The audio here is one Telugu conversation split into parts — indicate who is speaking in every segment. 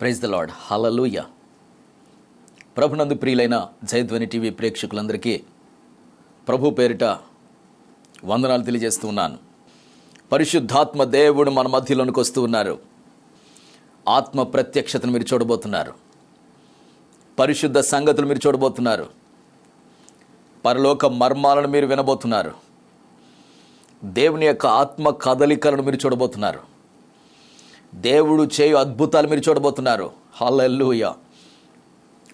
Speaker 1: ప్రైజ్ ద లాడ్ హలలుయ ప్రభునందు ప్రియులైన జయధ్వని టీవీ ప్రేక్షకులందరికీ ప్రభు పేరిట వందనాలు తెలియజేస్తూ ఉన్నాను. పరిశుద్ధాత్మ దేవుడు మన మధ్యలోనికి వస్తూ ఉన్నారు. ఆత్మ ప్రత్యక్షతను మీరు చూడబోతున్నారు. పరిశుద్ధ సంగతులు మీరు చూడబోతున్నారు. పరలోక మర్మాలను మీరు వినబోతున్నారు. దేవుని యొక్క ఆత్మ కదలికలను మీరు చూడబోతున్నారు. దేవుడు చేయు అద్భుతాలు మీరు చూడబోతున్నారు. హల్లెలూయ.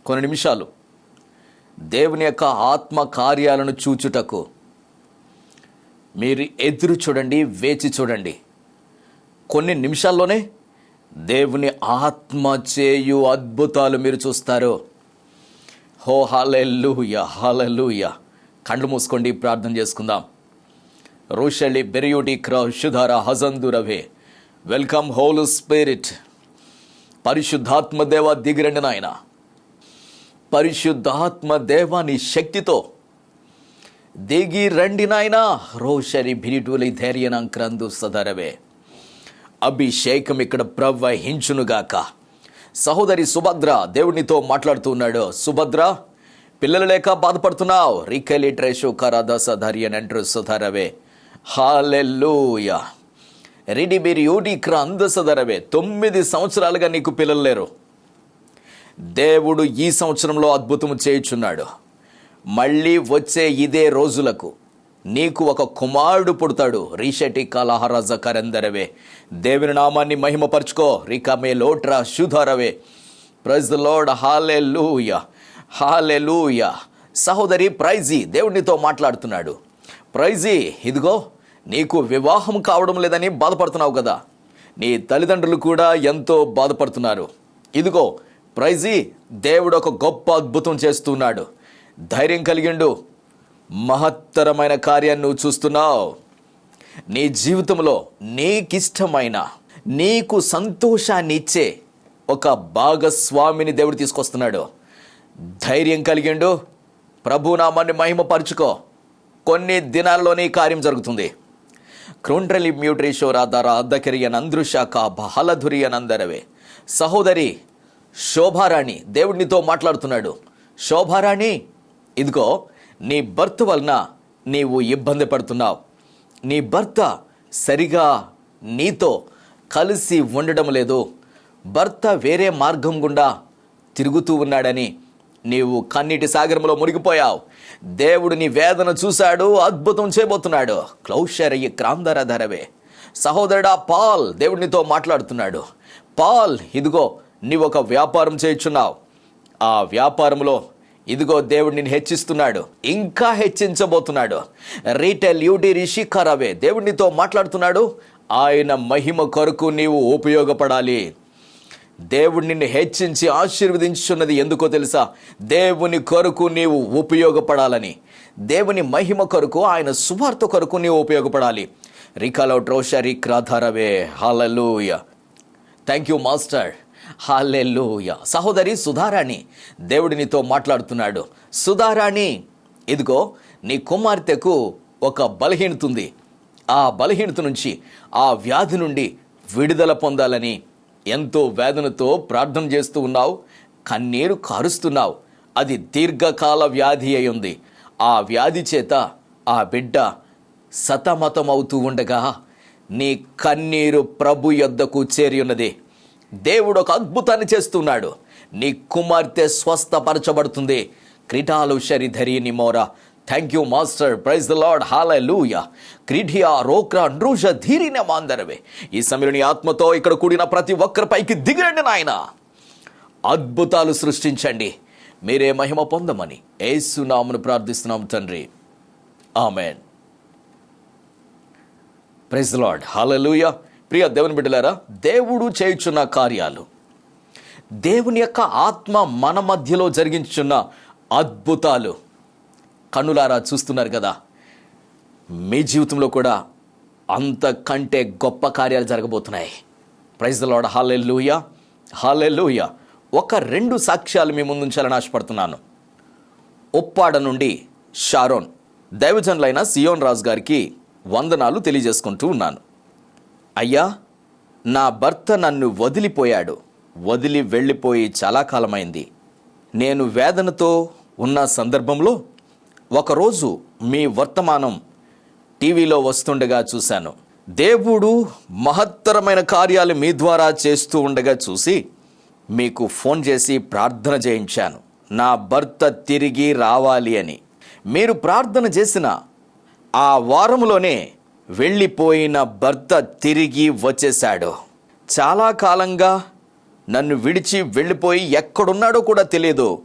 Speaker 1: కొన్ని నిమిషాలు. దేవుని యొక్క ఆత్మ కార్యాలను చూచుటకు. మీరు ఎదురు చూడండి వేచి చూడండి. కొన్ని నిమిషాల్లోనే దేవుని ఆత్మ చేయు అద్భుతాలు మీరు చూస్తారు. హో హాలెల్లుయ హాలెల్లుయ. కళ్ళు మూసుకోండి ప్రార్థన చేసుకుందాం. రోషలి బెరియోటి క్ర శుధార హజందురవే వెల్కమ్ హోల్ స్పిరిట్ పరిశుద్ధాత్మ దేవ దిగిరండి నాయన. పరిశుద్ధాత్మ దేవాని శక్తితో దిగి రండి నాయన. రోషరి భిరిటులి ధైర్యనంక్రందు సదరవే. అభిషేకం ఇక్కడ ప్రవహించునుగాక. సహోదరి సుభద్ర దేవునితో మాట్లాడుతూ ఉన్నాడు. సుభద్ర పిల్లలు లేక బాధపడుతున్నావు. రికలి ట్రేషు కరాదస ధర్యన్ అంటారు సుధరవే హాలెల్లూయా. రెడీ మీరు యూడిక్ర అందసదరవే తొమ్మిది సంవత్సరాలుగా నీకు పిల్లలు లేరు. దేవుడు ఈ సంవత్సరంలో అద్భుతం చేయుచున్నాడు. మళ్ళీ వచ్చే ఇదే రోజులకు నీకు ఒక కుమారుడు పుడతాడు. రీషటి కలహరజ కరందరవే. దేవుని నామాన్ని మహిమపరుచుకో. రికమే లోట్రా శుధరవే ప్రైజ్ లోడ్ హాలే లూయ హాలే లూయ సహోదరి ప్రైజీ దేవునితో మాట్లాడుతున్నాడు. ప్రైజీ ఇదిగో. నీకు వివాహం కావడం లేదని బాధపడుతున్నావు కదా. నీ తల్లిదండ్రులు కూడా ఎంతో బాధపడుతున్నారు. ఇదిగో ప్రైజీ దేవుడు ఒక గొప్ప అద్భుతం చేస్తున్నాడు. ధైర్యం కలిగిండు. మహత్తరమైన కార్యాన్ని నువ్వు చూస్తున్నావు. నీ జీవితంలో నీకిష్టమైన నీకు సంతోషాన్ని ఇచ్చే ఒక భాగస్వామిని దేవుడు తీసుకొస్తున్నాడు. ధైర్యం కలిగిండు. ప్రభునామాన్ని మహిమపరుచుకో. కొన్ని దినాల్లోనే కార్యం జరుగుతుంది. క్రోండ్రలి మ్యూట్రీషోరాధార అద్దకరియన్ అందృశాఖ బహలధురియనందరవే సహోదరి శోభారాణి దేవుడినితో మాట్లాడుతున్నాడు. శోభారాణి ఇదిగో నీ భర్త వలన నీవు ఇబ్బంది పడుతున్నావు. నీ భర్త సరిగా నీతో కలిసి ఉండడం లేదు. భర్త వేరే మార్గం గుండా తిరుగుతూ ఉన్నాడని నీవు కన్నీటి సాగరంలో మునిగిపోయావు. దేవుడు నీ వేదన చూశాడు అద్భుతం చేయబోతున్నాడు. క్లౌషరయ్య క్రాంధర ధరవే. సహోదరుడా పాల్ దేవుడినితో మాట్లాడుతున్నాడు. పాల్ ఇదిగో నీవు ఒక వ్యాపారం చేయుచున్నావు. ఆ వ్యాపారంలో ఇదిగో దేవుడు నిన్ను హెచ్చిస్తున్నాడు. ఇంకా హెచ్చించబోతున్నాడు. రీటైల్ యూడి రిషికరవే దేవుడినితో మాట్లాడుతున్నాడు. ఆయన మహిమ కొరకు నీవు ఉపయోగపడాలి. దేవుడు నిన్ను హెచ్చించి ఆశీర్వదించున్నది ఎందుకో తెలుసా? దేవుని కొరకు నీవు ఉపయోగపడాలని. దేవుని మహిమ కొరకు ఆయన సువార్త కొరకు నీవు ఉపయోగపడాలి. రికాలో ట్రోషరి క్రాధారవే hallelujah thank you master hallelujah సహోదరి సుధారాణి దేవుడినితో మాట్లాడుతున్నాడు. సుధారాణి ఇదిగో నీ కుమార్తెకు ఒక బలహీనత ఉంది. ఆ బలహీనత నుంచి ఆ వ్యాధి నుండి విడుదల పొందాలని ఎంతో వేదనతో ప్రార్థన చేస్తూ ఉన్నావు కన్నీరు కారుస్తున్నావు. అది దీర్ఘకాల వ్యాధి అయి ఉంది. ఆ వ్యాధి చేత ఆ బిడ్డ సతమతమవుతూ ఉండగా నీ కన్నీరు ప్రభు యొద్దకు చేరి ఉన్నది. దేవుడు ఒక అద్భుతాన్ని చేస్తున్నాడు. నీ కుమార్తె స్వస్థపరచబడుతుంది. క్రీటాలు శరిధరి నిమోరా. Thank you master praise the lord hallelujah క్రీఠియా రోక్రా నృష ధీరిన మాందరవే ఈ సమయంలో ఆత్మతో ఇక్కడ కూడిన ప్రతి ఒక్కరిపైకి దిగిరండి నాయన. అద్భుతాలు సృష్టించండి. మీరే మహిమ పొందమని ఏసునామును ప్రార్థిస్తున్నాం తండ్రి. ఆమెన్. ప్రైజ్ లార్డ్ హాలలుయ ప్రియ దేవుని బిడ్డలారా దేవుడు చేయుచున్న కార్యాలు దేవుని యొక్క ఆత్మ మన మధ్యలో జరిగించున్న అద్భుతాలు కన్నులారా చూస్తున్నారు కదా. మీ జీవితంలో కూడా అంతకంటే గొప్ప కార్యాలు జరగబోతున్నాయి. ప్రైజ్ లాడ్ హాలే లూయ హాలే హాలెల్లుయ ఒక రెండు సాక్ష్యాలు మీ ముందుంచాలని ఆశపడుతున్నాను. ఉప్పాడ నుండి షారోన్ దైవజనులైన సియోన్ రాజు గారికి వందనాలు తెలియజేసుకుంటూ ఉన్నాను. అయ్యా నా భర్త నన్ను వదిలిపోయాడు. వదిలి వెళ్ళిపోయి చాలా కాలమైంది. నేను వేదనతో ఉన్న సందర్భంలో ఒకరోజు మీ వర్తమానం టీవీలో వస్తుండగా చూశాను. దేవుడు మహత్తరమైన కార్యాలు మీ ద్వారా చేస్తూ ఉండగా చూసి మీకు ఫోన్ చేసి ప్రార్థన చేయించాను. నా భర్త తిరిగి రావాలి అని. మీరు ప్రార్థన చేసిన ఆ వారంలోనే వెళ్ళిపోయిన భర్త తిరిగి వచ్చేశాడు. చాలా కాలంగా నన్ను విడిచి వెళ్ళిపోయి ఎక్కడున్నాడో కూడా తెలియదు.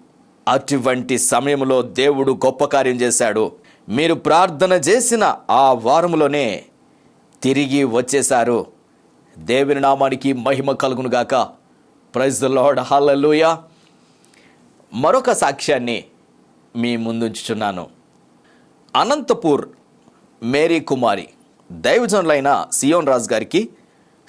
Speaker 1: అటువంటి సమయంలో దేవుడు గొప్ప కార్యం చేశాడు. మీరు ప్రార్థన చేసిన ఆ వారంలోనే తిరిగి వచ్చేశారు. దేవుని నామానికి మహిమ కలుగునుగాక ప్రైజ్ లార్డ్ హల్లూయ మరొక సాక్ష్యాన్ని మీ ముందుంచుచున్నాను. అనంతపూర్ మేరీ కుమారి దైవజనులైన సియోన్ రాజు గారికి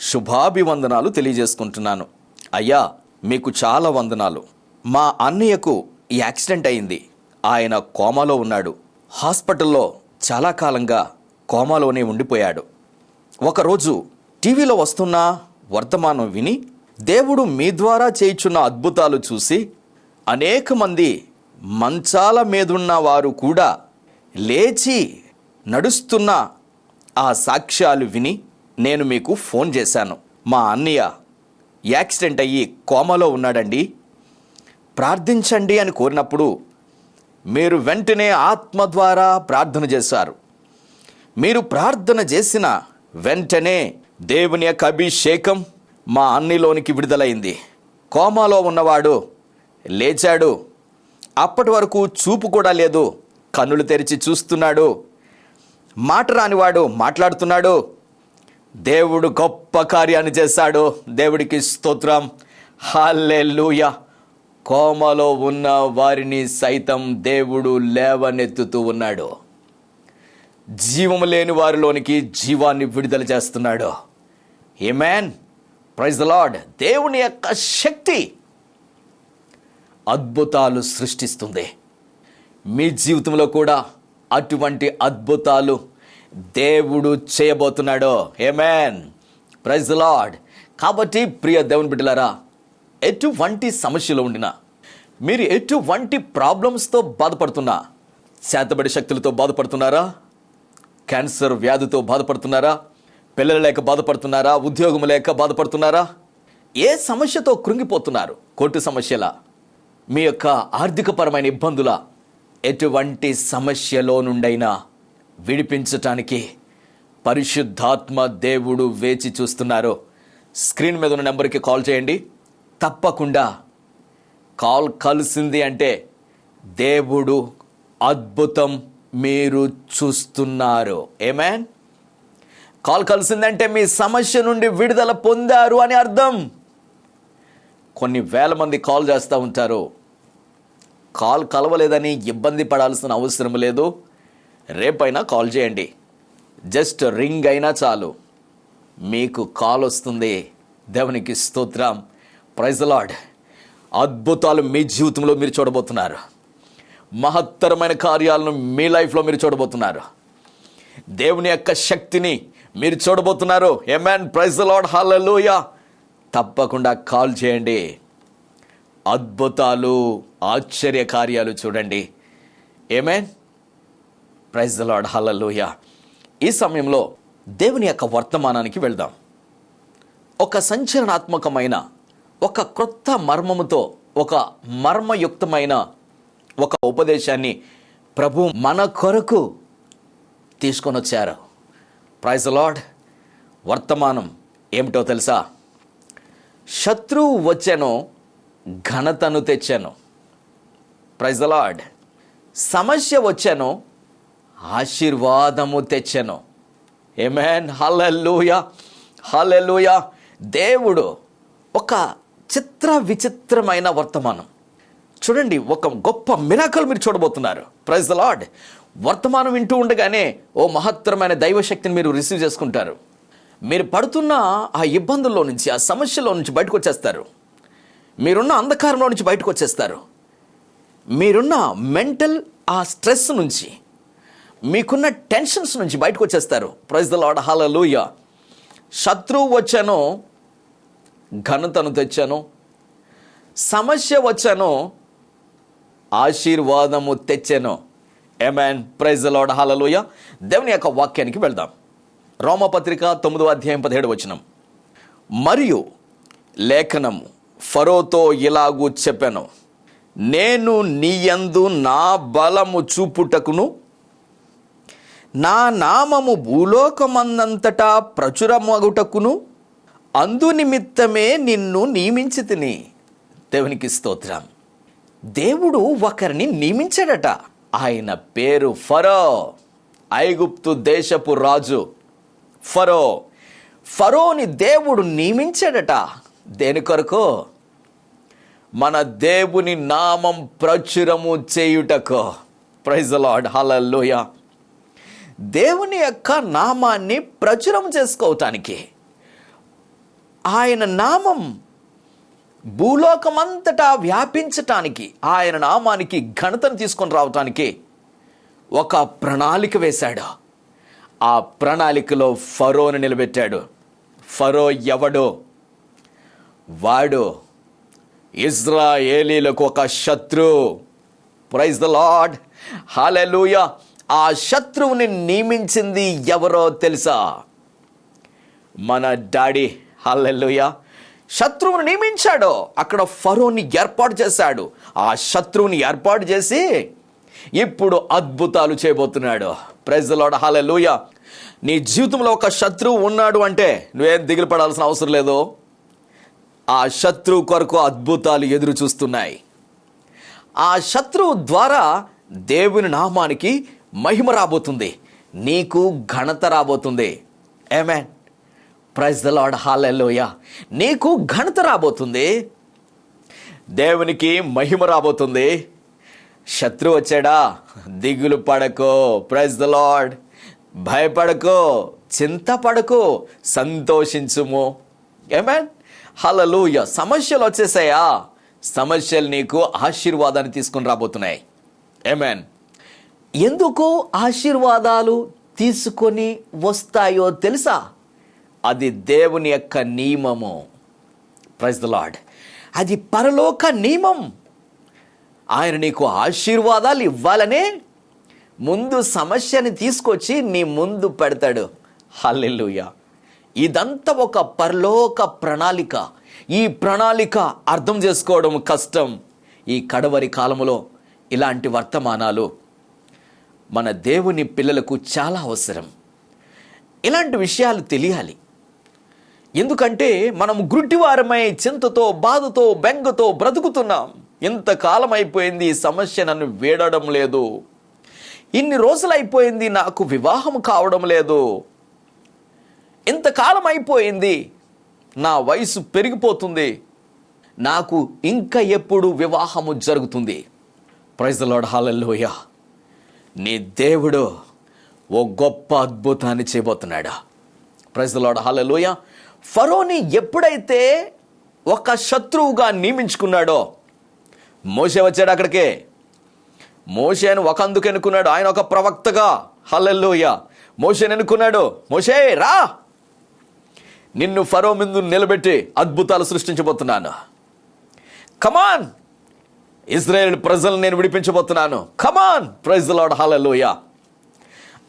Speaker 1: శుభాభివందనాలు తెలియజేసుకుంటున్నాను. అయ్యా మీకు చాలా వందనాలు. మా అన్నయ్యకు యాక్సిడెంట్ అయింది. ఆయన కోమాలో ఉన్నాడు. హాస్పిటల్లో చాలా కాలంగా కోమాలోనే ఉండిపోయాడు. ఒకరోజు టీవీలో వస్తున్న వర్తమానం విని దేవుడు మీ ద్వారా చేయుచున్న అద్భుతాలు చూసి అనేక మంది మంచాల మీదున్న వారు కూడా లేచి నడుస్తున్న ఆ సాక్ష్యాలు విని నేను మీకు ఫోన్ చేశాను. మా అన్నయ్య యాక్సిడెంట్ అయ్యి కోమలో ఉన్నాడండి. ప్రార్థించండి అని కోరినప్పుడు మీరు వెంటనే ఆత్మ ద్వారా ప్రార్థన చేశారు. మీరు ప్రార్థన చేసిన వెంటనే దేవుని యొక్క అభిషేకం మా అన్నిలోనికి విడుదలైంది. కోమాలో ఉన్నవాడు లేచాడు. అప్పటి వరకు చూపు కూడా లేదు. కన్నులు తెరిచి చూస్తున్నాడు. మాట రానివాడు మాట్లాడుతున్నాడు. దేవుడు గొప్ప కార్యాన్ని చేశాడు. దేవుడికి స్తోత్రం. హాలెలూయ కోమలో ఉన్న వారిని సైతం దేవుడు లేవనెత్తుతూ ఉన్నాడు. జీవము లేని వారిలోనికి జీవాన్ని విడుదల చేస్తున్నాడు. ఏమేన్ ప్రైజ్ ద లార్డ్ దేవుని యొక్క శక్తి అద్భుతాలు సృష్టిస్తుంది. మీ జీవితంలో కూడా అటువంటి అద్భుతాలు దేవుడు చేయబోతున్నాడు. ఏమేన్ ప్రైజ్ ద లార్డ్ కాబట్టి ప్రియ దేవుని బిడ్డలారా ఎటువంటి సమస్యలు ఉండినా మీరు ఎటువంటి ప్రాబ్లమ్స్తో బాధపడుతున్నా శాతబడి శక్తులతో బాధపడుతున్నారా? క్యాన్సర్ వ్యాధితో బాధపడుతున్నారా? పిల్లలు లేక బాధపడుతున్నారా? ఉద్యోగం లేక బాధపడుతున్నారా? ఏ సమస్యతో కృంగిపోతున్నారు? కోర్టు సమస్యల? మీ యొక్క ఆర్థికపరమైన ఇబ్బందుల ఎటువంటి సమస్యలో నుండైనా విడిపించటానికి పరిశుద్ధాత్మ దేవుడు వేచి చూస్తున్నారు స్క్రీన్ మీద ఉన్న నెంబర్కి కాల్ చేయండి. తప్పకుండా కాల్ కలిసింది అంటే దేవుడు అద్భుతం మీరు చూస్తున్నారు. ఏమేన్ కాల్ కలిసిందంటే మీ సమస్య నుండి విడుదల పొందారు అని అర్థం. కొన్ని వేల మంది కాల్ చేస్తూ ఉంటారు. కాల్ కలవలేదని ఇబ్బంది పడాల్సిన అవసరం లేదు. రేపైనా కాల్ చేయండి. జస్ట్ రింగ్ అయినా చాలు. మీకు కాల్ వస్తుంది. దేవునికి స్తోత్రం. ప్రైజ్ లాడ్ అద్భుతాలు మీ జీవితంలో మీరు చూడబోతున్నారు. మహత్తరమైన కార్యాలను మీ లైఫ్లో మీరు చూడబోతున్నారు. దేవుని యొక్క శక్తిని మీరు చూడబోతున్నారు. ఎమెన్ ప్రైజ్ లాడ్ హాలూయ తప్పకుండా కాల్ చేయండి. అద్భుతాలు ఆశ్చర్య కార్యాలు చూడండి. ఏమేన్ ప్రైజ్ లాడ్ హాలూయా ఈ సమయంలో దేవుని యొక్క వర్తమానానికి వెళ్దాం. ఒక సంచలనాత్మకమైన ఒక క్రొత్త మర్మముతో ఒక మర్మయుక్తమైన ఒక ఉపదేశాన్ని ప్రభు మన కొరకు తీసుకొని వచ్చారు ప్రైజ్ లార్డ్ వర్తమానం ఏమిటో తెలుసా? శత్రువు వచ్చాను ఘనతను తెచ్చాను. ప్రైజ్ లార్డ్ సమస్య వచ్చాను ఆశీర్వాదము తెచ్చాను. ఏమేన్ హల్లెలూయా హల్లెలూయా దేవుడు ఒక చిత్ర విచిత్రమైన వర్తమానం. చూడండి ఒక గొప్ప మిరాకల్ మీరు చూడబోతున్నారు. ప్రైజ్ ద లాడ్ వర్తమానం వింటూ ఉండగానే ఓ మహత్తరమైన దైవశక్తిని మీరు రిసీవ్ చేసుకుంటారు. మీరు పడుతున్న ఆ ఇబ్బందుల్లో నుంచి ఆ సమస్యలో నుంచి బయటకు వచ్చేస్తారు. మీరున్న అంధకారంలో నుంచి బయటకు వచ్చేస్తారు. మీరున్న మెంటల్ ఆ స్ట్రెస్ నుంచి మీకున్న టెన్షన్స్ నుంచి బయటకు వచ్చేస్తారు. ప్రైజ్ ద లార్డ్ హల్లెలూయా శత్రువు వచ్చానో ఘనతను తెచ్చాను. సమస్య వచ్చను. ఆశీర్వాదము తెచ్చాను. ఎమెన్ ప్రైజ్ లాడ్ హాలలోయ దేవుని యొక్క వాక్యానికి వెళ్దాం. రోమపత్రిక తొమ్మిదో అధ్యాయం పదిహేడు వచనం. మరియు లేఖనము ఫరోతో ఇలాగూ చెప్పాను. నేను నీయందు నా బలము చూపుటకును నా నామము భూలోకమందంతటా ప్రచురమగుటకును అందు నిమిత్తమే నిన్ను నియమించి తిని దేవునికి స్తోత్రం. దేవుడు ఒకరిని నియమించాడట. ఆయన పేరు ఫరో. ఐగుప్తు దేశపు రాజు ఫరో. ఫరోని దేవుడు నియమించాడట. దేని కొరకు? మన దేవుని నామం ప్రచురము చేయుటకు. ప్రైజ్ లార్డ్ హలల్లోయ దేవుని యొక్క నామాన్ని ప్రచురం చేసుకోవటానికి. ఆయన నామం భూలోకమంతటా వ్యాపించటానికి ఆయన నామానికి ఘనతను తీసుకొని రావటానికి ఒక ప్రణాళిక వేశాడు. ఆ ప్రణాళికలో ఫరోని నిలబెట్టాడు. ఫరో ఎవడో? వాడు ఇజ్రాయేలీలకు ఒక శత్రు. ప్రైజ్ ద లార్డ్ హాలెలూయ ఆ శత్రువుని నియమించింది ఎవరో తెలుసా? మన డాడీ. హల్లెలూయ. శత్రువును నియమించాడు. అక్కడ ఫరోని ఏర్పాటు చేశాడు. ఆ శత్రువుని ఏర్పాటు చేసి ఇప్పుడు అద్భుతాలు చేయబోతున్నాడు. ప్రజలోడ హల్లెలూయ నీ జీవితంలో ఒక శత్రువు ఉన్నాడు అంటే నువ్వేం దిగులు పడాల్సిన అవసరం లేదు. ఆ శత్రువు కొరకు అద్భుతాలు ఎదురు చూస్తున్నాయి. ఆ శత్రువు ద్వారా దేవుని నామానికి మహిమ రాబోతుంది. నీకు ఘనత రాబోతుంది. ఏమే ప్రైజ్ ద లార్డ్ హాలెల్లోయ నీకు ఘనత రాబోతుంది. దేవునికి మహిమ రాబోతుంది. శత్రు వచ్చాడా? దిగులు పడకో. ప్రైజ్ ద లార్డ్ భయపడకో. చింతపడకో సంతోషించుము. ఏమేన్ హలలుయ సమస్యలు వచ్చేసాయా? సమస్యలు నీకు ఆశీర్వాదాన్ని తీసుకుని రాబోతున్నాయి. ఏమేన్ ఎందుకు ఆశీర్వాదాలు తీసుకొని వస్తాయో తెలుసా? అది దేవుని యొక్క నియమము. ప్రైజ్ ద లాడ్ అది పరలోక నియమం. ఆయన నీకు ఆశీర్వాదాలు ఇవ్వాలనే ముందు సమస్యని తీసుకొచ్చి నీ ముందు పెడతాడు. హల్లెలుయ ఇదంతా ఒక పరలోక ప్రణాళిక. ఈ ప్రణాళిక అర్థం చేసుకోవడం కష్టం. ఈ కడవరి కాలంలో ఇలాంటి వర్తమానాలు మన దేవుని పిల్లలకు చాలా అవసరం. ఇలాంటి విషయాలు తెలియాలి. ఎందుకంటే మనం గుడ్డివారమై చింతతో బాధతో బెంగతో బ్రతుకుతున్నాం. ఇంతకాలం అయిపోయింది సమస్య నన్ను వేడడం లేదు. ఇన్ని రోజులైపోయింది నాకు వివాహం కావడం లేదు. ఇంతకాలం అయిపోయింది నా వయసు పెరిగిపోతుంది. నాకు ఇంకా ఎప్పుడు వివాహము జరుగుతుంది. ప్రైజ్ హాలల్లోయ నీ దేవుడు ఓ గొప్ప అద్భుతాన్ని చేయబోతున్నాడా. ప్రైజ్ హాలలోయ ఫరోని ఎప్పుడైతే ఒక శత్రువుగా నియమించుకున్నాడో మోసే వచ్చాడు అక్కడికే. మోసేను ఒక అందుకు ఎన్నుకున్నాడు ఆయన ఒక ప్రవక్తగా. హల్లెల్లోయ మోషేను ఎన్నుకున్నాడు మోషే రా! నిన్ను ఫరో ముందు నిలబెట్టి అద్భుతాలు సృష్టించబోతున్నాను. కమాన్ ఇజ్రాయేల్ ప్రజలను నేను విడిపించబోతున్నాను. Come on praise lord hallelujah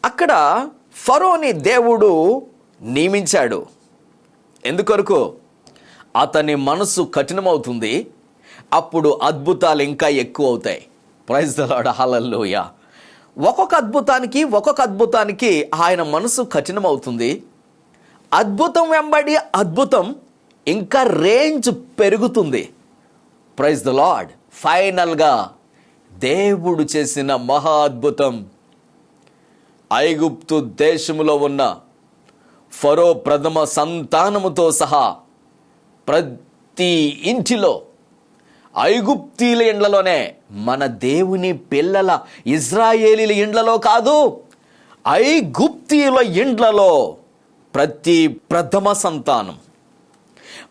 Speaker 1: అక్కడ ఫరోని దేవుడు నియమించాడు. ఎందుకొరకు? అతని మనసు కఠినమవుతుంది అప్పుడు అద్భుతాలు ఇంకా ఎక్కువ అవుతాయి ప్రైజ్ లాడ్ హాలల్లోయ ఒక్కొక్క అద్భుతానికి ఒక్కొక్క అద్భుతానికి ఆయన మనసు కఠినమవుతుంది. అద్భుతం వెంబడి అద్భుతం ఇంకా రేంజ్ పెరుగుతుంది. ప్రైజ్ ద లార్డ్ ఫైనల్గా దేవుడు చేసిన మహా అద్భుతం. ఐగుప్తు దేశంలో ఉన్న ఫరో ప్రథమ సంతానముతో సహా ప్రతి ఇంటిలో ఐగుప్తీల ఇండ్లలోనే మన దేవుని పిల్లల ఇజ్రాయేలీల ఇండ్లలో కాదు ఐగుప్తీల ఇండ్లలో ప్రతి ప్రథమ సంతానం.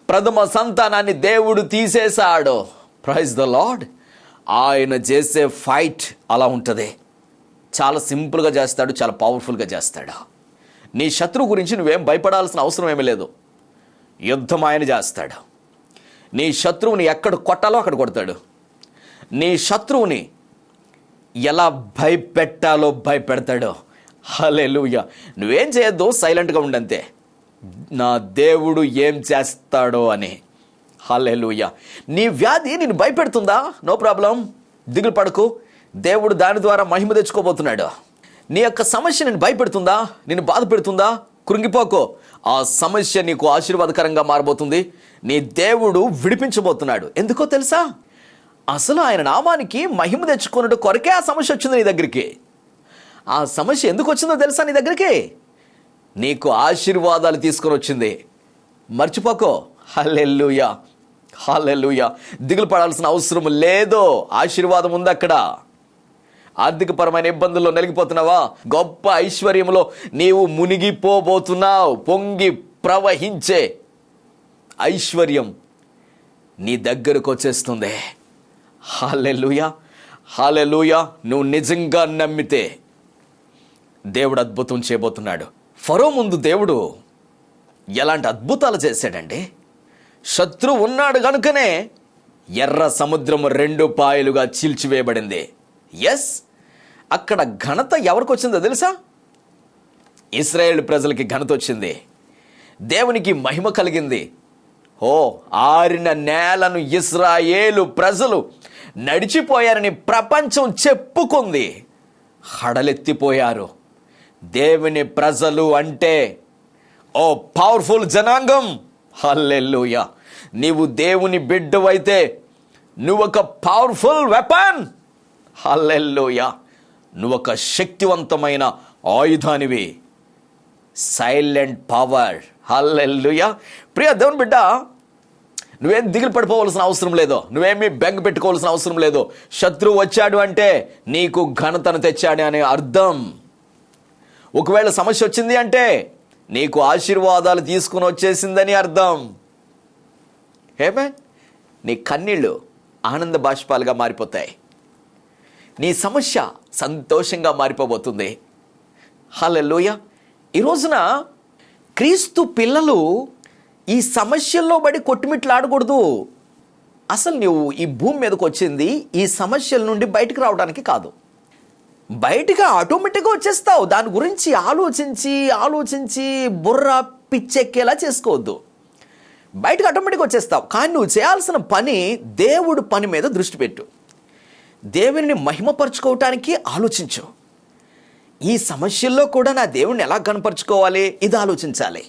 Speaker 1: ప్రథమ సంతానాన్ని దేవుడు తీసేశాడు. ప్రైజ్ ద లార్డ్ ఆయన చేసే ఫైట్ అలా ఉంటుంది. చాలా సింపుల్గా చేస్తాడు చాలా పవర్ఫుల్గా చేస్తాడు. నీ శత్రువు గురించి నువ్వేం భయపడాల్సిన అవసరం ఏమీ లేదు. యుద్ధం ఆయన చేస్తాడు. నీ శత్రువుని ఎక్కడ కొట్టాలో అక్కడ కొడతాడు. నీ శత్రువుని ఎలా భయపెట్టాలో భయపెడతాడో. హలెలుయ నువ్వేం చేయొద్దు సైలెంట్గా ఉండంతే. నా దేవుడు ఏం చేస్తాడో అని. హలెలుయ నీ వ్యాధి నేను భయపెడుతుందా? No problem. దిగులు పడకు. దేవుడు దాని ద్వారా మహిమ తెచ్చుకోబోతున్నాడు. నీ యొక్క సమస్య నేను భయపెడుతుందా? నేను బాధ పెడుతుందా కృంగిపోకో. ఆ సమస్య నీకు ఆశీర్వాదకరంగా మారబోతుంది. నీ దేవుడు విడిపించబోతున్నాడు. ఎందుకో తెలుసా? అసలు ఆయన నామానికి మహిమ తెచ్చుకున్నట్టు కొరకే ఆ సమస్య వచ్చింది నీ దగ్గరికి. ఆ సమస్య ఎందుకు వచ్చిందో తెలుసా నీ దగ్గరికి? నీకు ఆశీర్వాదాలు తీసుకొని వచ్చింది. మర్చిపోకో. హల్లెల్లుయా హల్లెల్లుయా దిగులు పడాల్సిన అవసరం లేదో. ఆశీర్వాదం ఉంది అక్కడ. ఆర్థికపరమైన ఇబ్బందుల్లో నలిగిపోతున్నావా? గొప్ప ఐశ్వర్యంలో నీవు మునిగిపోబోతున్నావు. పొంగి ప్రవహించే ఐశ్వర్యం నీ దగ్గరకు వచ్చేస్తుంది. హాలెలుయా హాలెలుయా నువ్వు నిజంగా నమ్మితే దేవుడు అద్భుతం చేయబోతున్నాడు. ఫరో ముందు దేవుడు ఎలాంటి అద్భుతాలు చేశాడండి శత్రువు ఉన్నాడు కనుకనే ఎర్ర సముద్రము రెండు పాయలుగా చీల్చివేయబడింది. ఎస్ అక్కడ ఘనత ఎవరికి వచ్చిందో తెలుసా? ఇస్రాయేల్ ప్రజలకి ఘనత వచ్చింది. దేవునికి మహిమ కలిగింది. ఓ ఆరిన నేలను ఇస్రాయేలు ప్రజలు నడిచిపోయారని ప్రపంచం చెప్పుకుంది. హడలెత్తిపోయారు. దేవుని ప్రజలు అంటే ఓ పవర్ఫుల్ జనాంగం. హల్లెల్లుయ నీవు దేవుని బిడ్డవైతే నువ్వు ఒక పవర్ఫుల్ వెపన్. హల్లెల్లోయ నువ్వు ఒక శక్తివంతమైన ఆయుధానివి. Silent power. హల్లెల్లుయ ప్రియ దేవుని బిడ్డ నువ్వేం దిగులు పడిపోవలసిన అవసరం లేదు. నువ్వేమీ బెంగ పెట్టుకోవాల్సిన అవసరం లేదు. శత్రువు వచ్చాడు అంటే నీకు ఘనతను తెచ్చాడు అనే అర్థం. ఒకవేళ సమస్య వచ్చింది అంటే నీకు ఆశీర్వాదాలు తీసుకుని వచ్చేసిందని అర్థం. ఏమే? నీ కన్నీళ్ళు ఆనంద బాష్పాలుగా మారిపోతాయి. నీ సమస్య సంతోషంగా మారిపోబోతుంది. హలెల్లోయ ఈరోజున క్రీస్తు పిల్లలు ఈ సమస్యల్లో బడి కొట్టుమిట్లాడకూడదు. అసలు నువ్వు ఈ భూమి మీదకి వచ్చింది ఈ సమస్యల నుండి బయటకు రావడానికి కాదు. బయటగా ఆటోమేటిక్గా వచ్చేస్తావు. దాని గురించి ఆలోచించి ఆలోచించి బుర్ర పిచ్చెక్కేలా చేసుకోవద్దు. బయటకు ఆటోమేటిక్గా వచ్చేస్తావు. కానీ నువ్వు చేయాల్సిన పని దేవుడు పని మీద దృష్టి పెట్టు. దేవుని మహిమపరచుకోవటానికి ఆలోచించు. ఈ సమస్యల్లో కూడా నా దేవుణ్ణి ఎలా కనపరుచుకోవాలి ఇది ఆలోచించాలి.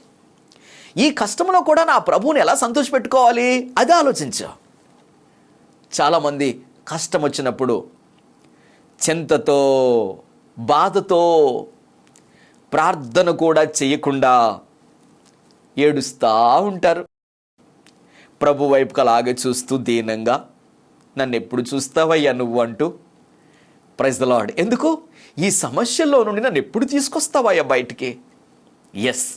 Speaker 1: ఈ కష్టంలో కూడా నా ప్రభువుని ఎలా సంతోషపెట్టుకోవాలి? అది ఆలోచించు. చాలామంది కష్టం వచ్చినప్పుడు చింతతో బాధతో ప్రార్థన కూడా చేయకుండా ఏడుస్తూ ఉంటారు. ప్రభు వైపుకి అలాగే చూస్తూ దీనంగా నన్ను ఎప్పుడు చూస్తావయ్యా నువ్వు అంటూ? ప్రైజ్ ద లాడ్ ఎందుకు? ఈ సమస్యల్లో నుండి నన్ను ఎప్పుడు తీసుకొస్తావయ్యా బయటికి? ఎస్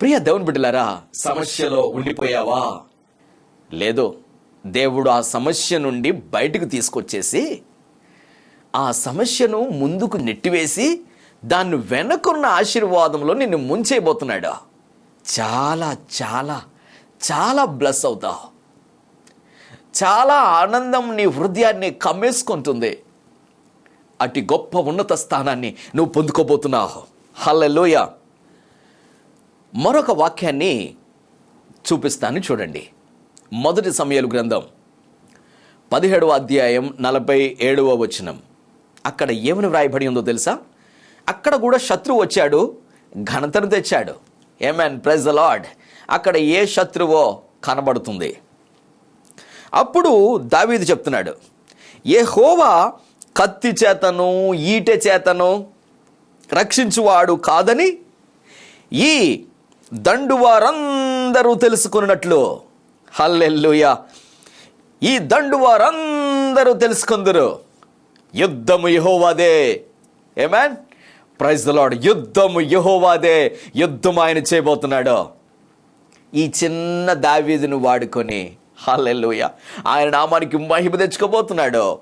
Speaker 1: ప్రియ దేవుని బిడ్డలారా సమస్యలో ఉండిపోయావా? లేదు దేవుడు ఆ సమస్య నుండి బయటకు తీసుకొచ్చేసి ఆ సమస్యను ముందుకు నెట్టివేసి దాన్ని వెనకున్న ఆశీర్వాదంలో నిన్ను ముంచేయబోతున్నాడు? చాలా చాలా చాలా బ్లెస్ అవుతావు. చాలా ఆనందం నీ హృదయాన్ని కమ్మేసుకుంటుంది. అతి గొప్ప ఉన్నత స్థానాన్ని నువ్వు పొందుకోబోతున్నావు. హల్లెలోయ. మరొక వాక్యాన్ని చూపిస్తాను చూడండి. మొదటి సమయాలు గ్రంథం. పదిహేడవ అధ్యాయం నలభై ఏడవ వచనం. అక్కడ ఏమని వ్రాయబడి ఉందో తెలుసా? అక్కడ కూడా శత్రువు వచ్చాడు ఘనతను తెచ్చాడు. ఏమన్ ప్రెజ్ ద లార్డ్ అక్కడ ఏ శత్రువో కనబడుతుంది. అప్పుడు దావీదు చెప్తున్నాడు ఏ హోవా కత్తి చేతను ఈటె చేతను రక్షించువాడు కాదని ఈ దండు వారందరూ తెలుసుకున్నట్లు. హల్లెల్లుయ ఈ దండు వారందరూ తెలుసుకుందరు. యుద్ధము యహోవాదే. ఏమాన్ ప్రైజ్ ద యుద్ధము యహోవాదే. యుద్ధం ఆయన చేయబోతున్నాడు. ఈ చిన్న దావీదును వాడుకొని హాలెల్లుయ ఆయన నామానికి మహిమ తెచ్చుకోబోతున్నాడు.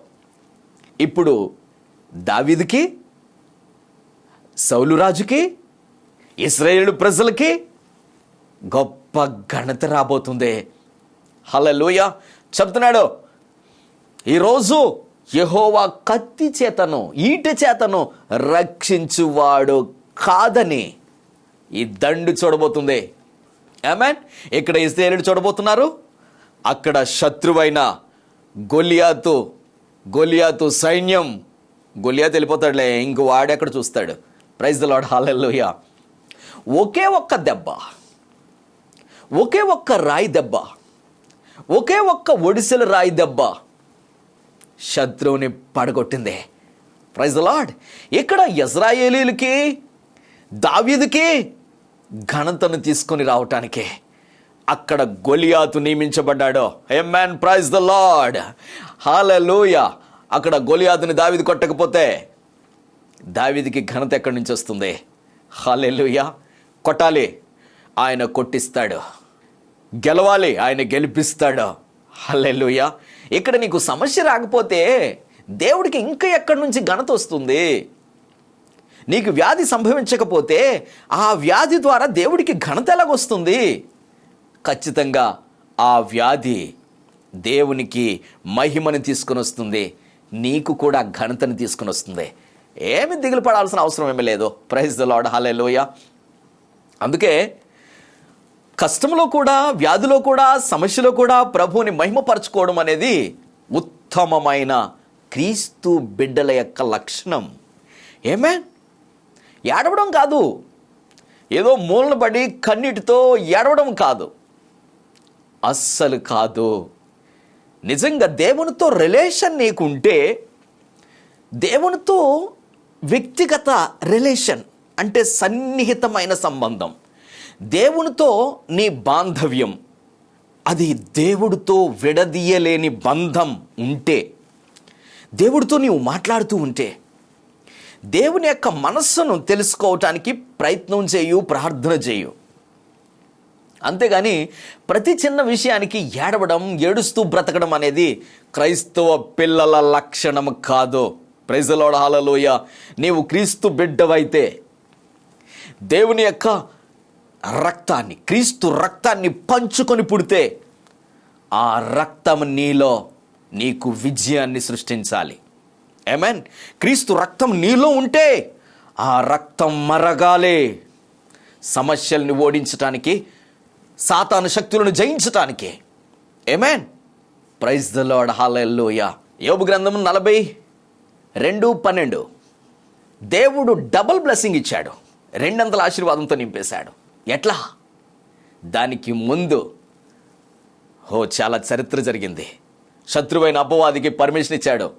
Speaker 1: ఇప్పుడు దావిదికి సౌలురాజుకి ఇస్రాయేలు ప్రజలకి గొప్ప ఘనత రాబోతుంది. హల్లెలూయ చెప్తున్నాడు ఈరోజు యహోవా కత్తి చేతను ఈట చేతను రక్షించువాడు కాదని ఈ దండు చూడబోతుంది. ఏమేన్ ఇక్కడ ఇస్రాయేలు చూడబోతున్నారు. అక్కడ శత్రువైన గొలియాతు గొలియాతు సైన్యం గొలియాతు వెళ్ళిపోతాడులే ఇంక వాడెక్కడ చూస్తాడు? ప్రైజ్ ద లాడ్ హాలెల్లుయ ఒకే ఒక్క దెబ్బ ఒకే ఒక్క రాయి దెబ్బ ఒకే ఒక్క ఒడిసెల రాయి దెబ్బ శత్రువుని పడగొట్టింది. ప్రైజ్ లాడ్ ఇక్కడ ఇజ్రాయేలీలకి దావీదుకి ఘనతను తీసుకొని రావటానికి అక్కడ గొలియాతు నియమించబడ్డాడో. Amen praise the lord hallelujah అక్కడ గొలియాతుని దావిది కొట్టకపోతే దావిదికి ఘనత ఎక్కడి నుంచి వస్తుంది? హాలెలుయ కొట్టాలి. ఆయన కొట్టిస్తాడు. గెలవాలి. ఆయన గెలిపిస్తాడు. హల్లెలూయ ఇక్కడ నీకు సమస్య రాకపోతే దేవుడికి ఇంకా ఎక్కడి నుంచి ఘనత వస్తుంది? నీకు వ్యాధి సంభవించకపోతే ఆ వ్యాధి ద్వారా దేవుడికి ఘనత ఎలాగొస్తుంది? ఖచ్చితంగా ఆ వ్యాధి దేవునికి మహిమని తీసుకొని వస్తుంది. నీకు కూడా ఘనతని తీసుకొని వస్తుంది. ఏమి దిగులు పడాల్సిన అవసరం ఏమీ లేదు. ప్రైజ్ ద లాడ్ హల్లెలూయ అందుకే కష్టంలో కూడా వ్యాధిలో కూడా సమస్యలో కూడా ప్రభువుని మహిమపరచుకోవడం అనేది ఉత్తమమైన క్రీస్తు బిడ్డల యొక్క లక్షణం. ఏమే ఏడవడం కాదు. ఏదో మూలన పడి కన్నీటితో ఏడవడం కాదు. అస్సలు కాదు. నిజంగా దేవునితో రిలేషన్ నీకుంటే దేవునితో వ్యక్తిగత రిలేషన్ అంటే సన్నిహితమైన సంబంధం. దేవునితో నీ బాంధవ్యం అది దేవుడితో విడదీయలేని బంధం ఉంటే దేవుడితో నీవు మాట్లాడుతూ ఉంటే దేవుని యొక్క మనస్సును తెలుసుకోవటానికి ప్రయత్నం చేయు ప్రార్థన చేయు. అంతేగాని ప్రతి చిన్న విషయానికి ఏడవడం ఏడుస్తూ బ్రతకడం అనేది క్రైస్తవ పిల్లల లక్షణం కాదు. ప్రైజలోడ హాలలోయ నీవు క్రీస్తు బిడ్డవైతే దేవుని యొక్క రక్తాన్ని క్రీస్తు రక్తాన్ని పంచుకొని పుడితే ఆ రక్తం నీలో నీకు విజయాన్ని సృష్టించాలి. ఏమేన్ క్రీస్తు రక్తం నీలో ఉంటే ఆ రక్తం మరగాలే. సమస్యల్ని ఓడించటానికి సాతాను శక్తులను జయించటానికి. Amen praise the lord hallelujah యోబు గ్రంథం నలభై రెండు పన్నెండు. దేవుడు డబుల్ బ్లెస్సింగ్ ఇచ్చాడు. రెండంతల ఆశీర్వాదంతో నింపేశాడు. ఎట్లా? దానికి ముందు ఓ చాలా చరిత్ర జరిగింది. శత్రువైన అపవాదికి పర్మిషన్ ఇచ్చాడు.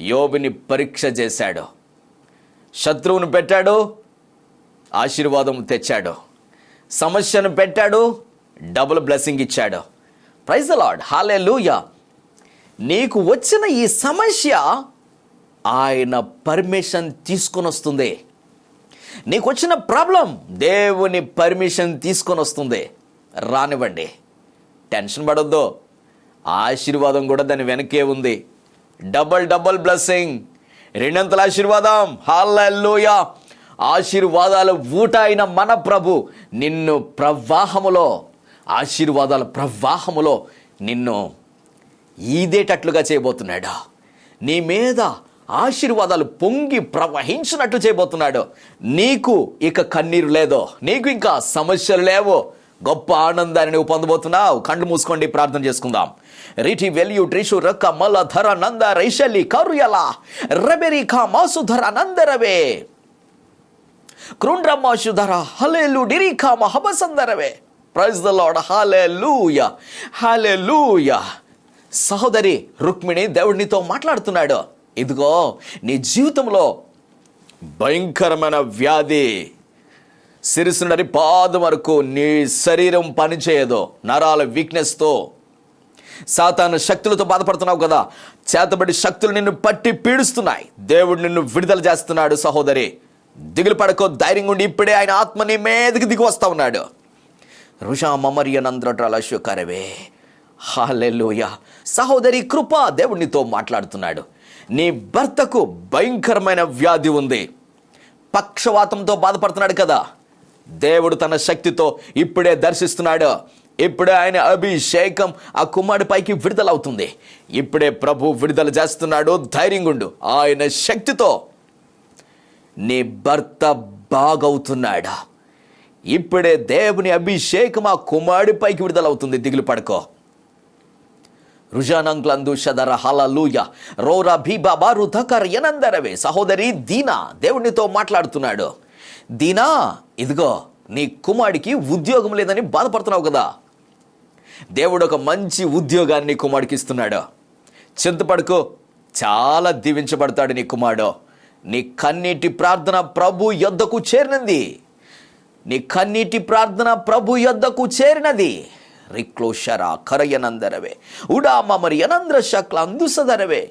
Speaker 1: యోబుని పరీక్ష చేశాడు. శత్రువును పెట్టాడు. ఆశీర్వాదం తెచ్చాడు. సమస్యను పెట్టాడు డబుల్ బ్లెస్సింగ్ ఇచ్చాడు. ప్రైజ్ లాడ్ హాలే నీకు వచ్చిన ఈ సమస్య ఆయన పర్మిషన్ తీసుకొని వస్తుంది. నీకు వచ్చిన ప్రాబ్లం దేవుని పర్మిషన్ తీసుకొని వస్తుంది. రానివ్వండి. టెన్షన్ పడొద్దు. ఆశీర్వాదం కూడా దాని వెనకే ఉంది. డబల్ డబల్ బ్లెస్సింగ్ రెండంతల ఆశీర్వాదం. హాలూయ ఆశీర్వాదాల ఊట అయిన మన ప్రభు నిన్ను ప్రవాహములో ఆశీర్వాదాల ప్రవాహములో నిన్ను ఈదేటట్లుగా చేయబోతున్నాడు. నీ మీద ఆశీర్వాదాలు పొంగి ప్రవహించినట్లు చేయబోతున్నాడు. నీకు ఇక కన్నీరు లేదో నీకు ఇంకా సమస్యలు లేవో. గొప్ప ఆనందాన్ని నువ్వు పొందబోతున్నావు. కళ్ళు మూసుకోండి ప్రార్థన చేసుకుందాం. రిటి వెల్యు ట్రిషు రక్క మల ధర నంద రైశలి కరుయల రబెరికా మాసు ధర నందరవే. కృండ్రమాశుధర హలేలు డిరిఖామ హబసందరవే praise the lord hallelujah hallelujah లూయ సహోదరి రుక్మిణి దేవుడినితో మాట్లాడుతున్నాడు. ఇదిగో నీ జీవితంలో భయంకరమైన వ్యాధి శిరస్సు నుండి పాదం వరకు నీ శరీరం పనిచేయదు. నరాల వీక్నెస్తో సాతాను శక్తులతో బాధపడుతున్నావు కదా. చేతబడి శక్తులు నిన్ను పట్టి పీడుస్తున్నాయి. దేవుడు నిన్ను విడుదల చేస్తున్నాడు సహోదరి. దిగులు పడకో ధైర్యం ఉండి ఇప్పుడే ఆయన ఆత్మ నీ మీదకి దిగి వస్తూ ఉన్నాడు. రుషా మమరియనంద్రటలశ్వకరవే హాలెలుయ సహోదరి కృప దేవునితో మాట్లాడుతున్నాడు. నీ భర్తకు భయంకరమైన వ్యాధి ఉంది. పక్షవాతంతో బాధపడుతున్నాడు కదా. దేవుడు తన శక్తితో ఇప్పుడే దర్శిస్తున్నాడు. ఇప్పుడే ఆయన అభిషేకం ఆ కుమారుడి విడుదలవుతుంది. ఇప్పుడే ప్రభు విడుదల చేస్తున్నాడు. ధైర్యంగుండు ఆయన శక్తితో నీ భర్త బాగవుతున్నాడా? ఇప్పుడే దేవుని అభిషేకం ఆ కుమారుడిపైకి విడుదలవుతుంది. దిగులు పడుకో. రుజానంగ్లందు షదర హలలుయ రోరా భీబాబా రుధకర్ ఎనందరవే సహోదరి దీనా దేవునితో మాట్లాడుతున్నాడు. దీనా ఇదిగో నీ కుమారుడికి ఉద్యోగం లేదని బాధపడుతున్నావు కదా. దేవుడు ఒక మంచి ఉద్యోగాన్ని కుమారుడికి ఇస్తున్నాడు. చింతపడుకో. చాలా దీవించబడతాడు నీ కుమారుడు. నీ కన్నీటి ప్రార్థన ప్రభు యొద్దకు చేరినది. నీ కన్నీటి ప్రార్థన ప్రభు యొద్దకు చేరినది. రిక్లోషరా కరయనందరవే. ఉడామ మరి అనంద్ర శక్ల అందుసదరవే.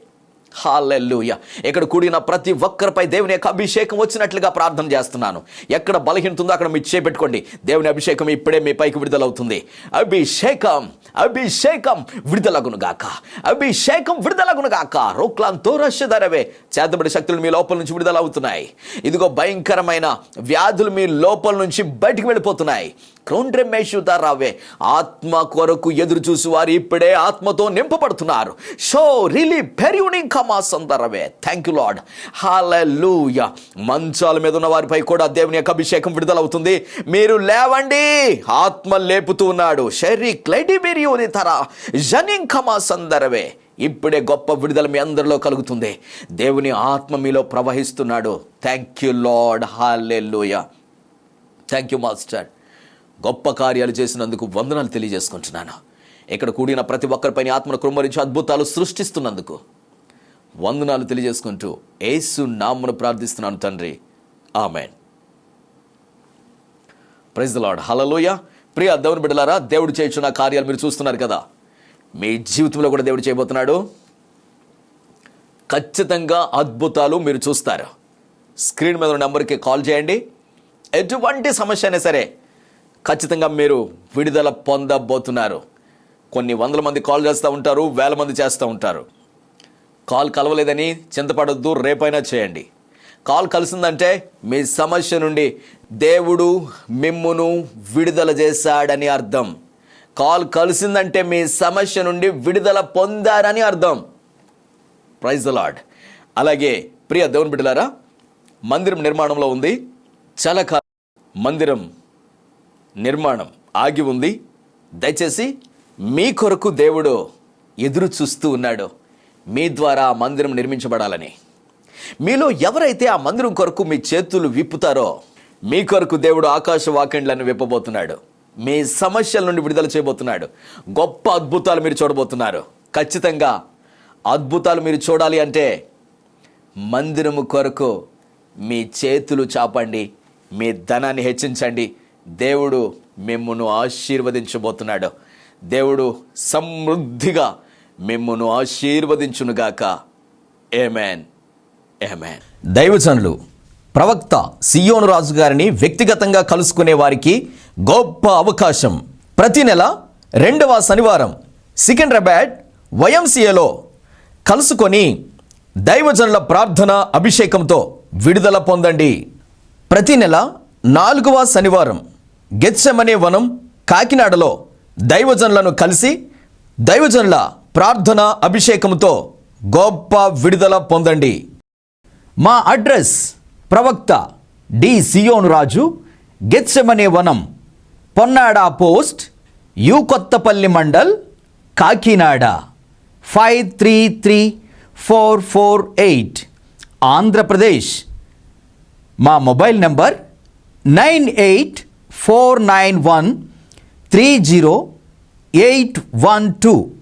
Speaker 1: హాలెల్లుయ ఇక్కడ కూడిన ప్రతి ఒక్కరిపై దేవుని యొక్క అభిషేకం వచ్చినట్లుగా ప్రార్థన చేస్తున్నాను. ఎక్కడ బలహీనతుందో అక్కడ మీరు చేపెట్టుకోండి. దేవుని అభిషేకం ఇప్పుడే మీ పైకి విడుదలవుతుంది. అభిషేకం అభిషేకం విడుదలగునుగాక. అభిషేకం విడుదలగునుగాక. రోక్లాంతో ధరవే. చేతబడి శక్తులు మీ లోపల నుంచి విడుదల అవుతున్నాయి ఇదిగో భయంకరమైన వ్యాధులు మీ లోపల నుంచి బయటికి వెళ్ళిపోతున్నాయి. క్రౌండ్రెమేషుతారావే ఆత్మ కొరకు ఎదురు చూసి వారు ఇప్పుడే ఆత్మతో నింపబడుతున్నారు. షో రిలీ పెరియుని కమాసందరవే థ్యాంక్ యూ లాడ్ హాలూయ మంచాల మీద ఉన్న వారిపై కూడా దేవుని యొక్క అభిషేకం విడుదలవుతుంది. మీరు లేవండి. ఆత్మ లేపుతూ ఉన్నాడు. షర్రీ క్లైడి బెరియోని తర జనింగ్ కమాసందరవే ఇప్పుడే గొప్ప విడుదల మీ అందరిలో కలుగుతుంది. దేవుని ఆత్మ మీలో ప్రవహిస్తున్నాడు. Thank you lord hallelujah thank you master గొప్ప కార్యాలు చేసినందుకు వందనాలు తెలియజేసుకుంటున్నాను. ఇక్కడ కూడిన ప్రతి ఒక్కరిపైన ఆత్మను కృమ్మరించి అద్భుతాలు సృష్టిస్తున్నందుకు వందనాలు తెలియజేసుకుంటూ ఏసు నామ్మను ప్రార్థిస్తున్నాను తండ్రి. ఆమెన్. ప్రైజ్ లాడ్ హలలోయ ప్రియ దేవుని బిడ్డలారా దేవుడు చేయించిన కార్యాలు మీరు చూస్తున్నారు కదా. మీ జీవితంలో కూడా దేవుడు చేయబోతున్నాడు. ఖచ్చితంగా అద్భుతాలు మీరు చూస్తారు. స్క్రీన్ మీద ఉన్న నెంబర్కి కాల్ చేయండి. ఎటువంటి సమస్య అయినా సరే ఖచ్చితంగా మీరు విడుదల పొందబోతున్నారు. కొన్ని వందల మంది కాల్ చేస్తూ ఉంటారు వేల మంది చేస్తూ ఉంటారు. కాల్ కలవలేదని చింతపడొద్దు రేపైనా చేయండి. కాల్ కలిసిందంటే మీ సమస్య నుండి దేవుడు మిమ్మును విడుదల చేశాడని అర్థం. కాల్ కలిసిందంటే మీ సమస్య నుండి విడుదల పొందారని అర్థం. ప్రైజ్ లాడ్ అలాగే ప్రియ దేవుని బిడ్డలారా మందిరం నిర్మాణంలో ఉంది. చాలా కాలం మందిరం నిర్మాణం ఆగి ఉంది. దయచేసి మీ కొరకు దేవుడు ఎదురు చూస్తూ ఉన్నాడు. మీ ద్వారా ఆ మందిరం నిర్మించబడాలని. మీలో ఎవరైతే ఆ మందిరం కొరకు మీ చేతులు విప్పుతారో మీ కొరకు దేవుడు ఆకాశ వాకిండ్లను విప్పబోతున్నాడు. మీ సమస్యల నుండి విడుదల చేయబోతున్నాడు. గొప్ప అద్భుతాలు మీరు చూడబోతున్నారు. ఖచ్చితంగా అద్భుతాలు మీరు చూడాలి అంటే మందిరము కొరకు మీ చేతులు చాపండి మీ ధనాన్ని హెచ్చించండి దేవుడు మిమ్మును ఆశీర్వదించబోతున్నాడు. దేవుడు సమృద్ధిగా మిమ్మును ఆశీర్వదించునుగాక. ఏమేన్ ఏమేన్ దైవజనులు ప్రవక్త సియోను రాజు గారిని వ్యక్తిగతంగా కలుసుకునే వారికి గొప్ప అవకాశం. ప్రతి నెల రెండవ శనివారం సికింద్రాబాద్ వైఎంసీఏలో కలుసుకొని దైవజనుల ప్రార్థన అభిషేకంతో విడుదల పొందండి. ప్రతి నెల నాలుగవ శనివారం గెత్సెమనే వనం కాకినాడలో దైవజనులను కలిసి దైవజనుల ప్రార్థన అభిషేకంతో గొప్ప విడుదల పొందండి. మా అడ్రస్ ప్రవక్త డి సియోను రాజు గెత్సెమనే వనం Ponnada post U Kothapalli mandal Kakinada five three three four four eight. Andhra Pradesh. మా మొబైల్ నెంబర్ నైన్ ఎయిట్ 491 30 812